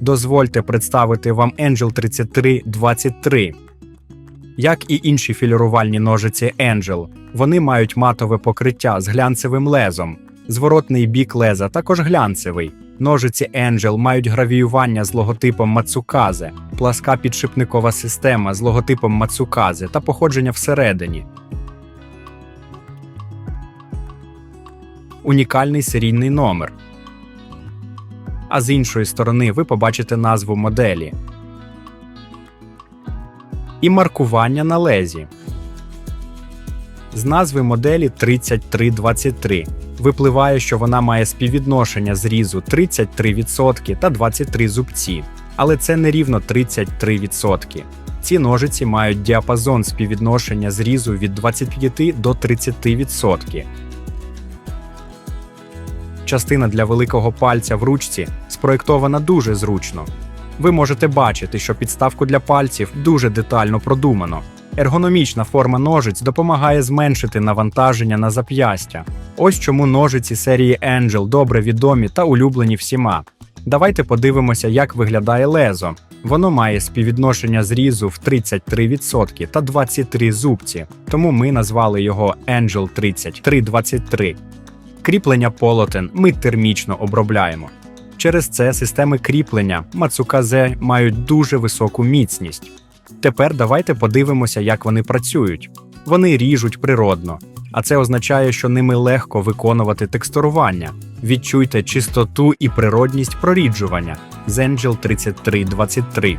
Дозвольте представити вам Angel 3323. Як і інші філірувальні ножиці Angel, вони мають матове покриття з глянцевим лезом. Зворотний бік леза також глянцевий. Ножиці Angel мають гравіювання з логотипом Мацуказе, пласка підшипникова система з логотипом Мацуказе та походження всередині. Унікальний серійний номер. А з іншої сторони ви побачите назву моделі і маркування на лезі. З назви моделі 3323 випливає, що вона має співвідношення зрізу 33% та 23 зубці. Але це не рівно 33%. Ці ножиці мають діапазон співвідношення зрізу від 25 до 30%. Частина для великого пальця в ручці спроєктована дуже зручно. Ви можете бачити, що підставку для пальців дуже детально продумано. Ергономічна форма ножиць допомагає зменшити навантаження на зап'ястя. Ось чому ножиці серії Angel добре відомі та улюблені всіма. Давайте подивимося, як виглядає лезо. Воно має співвідношення зрізу в 33% та 23 зубці, тому ми назвали його Angel 3323. Кріплення полотен ми термічно обробляємо. Через це системи кріплення Мацуказе мають дуже високу міцність. Тепер давайте подивимося, як вони працюють. Вони ріжуть природно, а це означає, що ними легко виконувати текстурування. Відчуйте чистоту і природність проріджування з Angel 3323.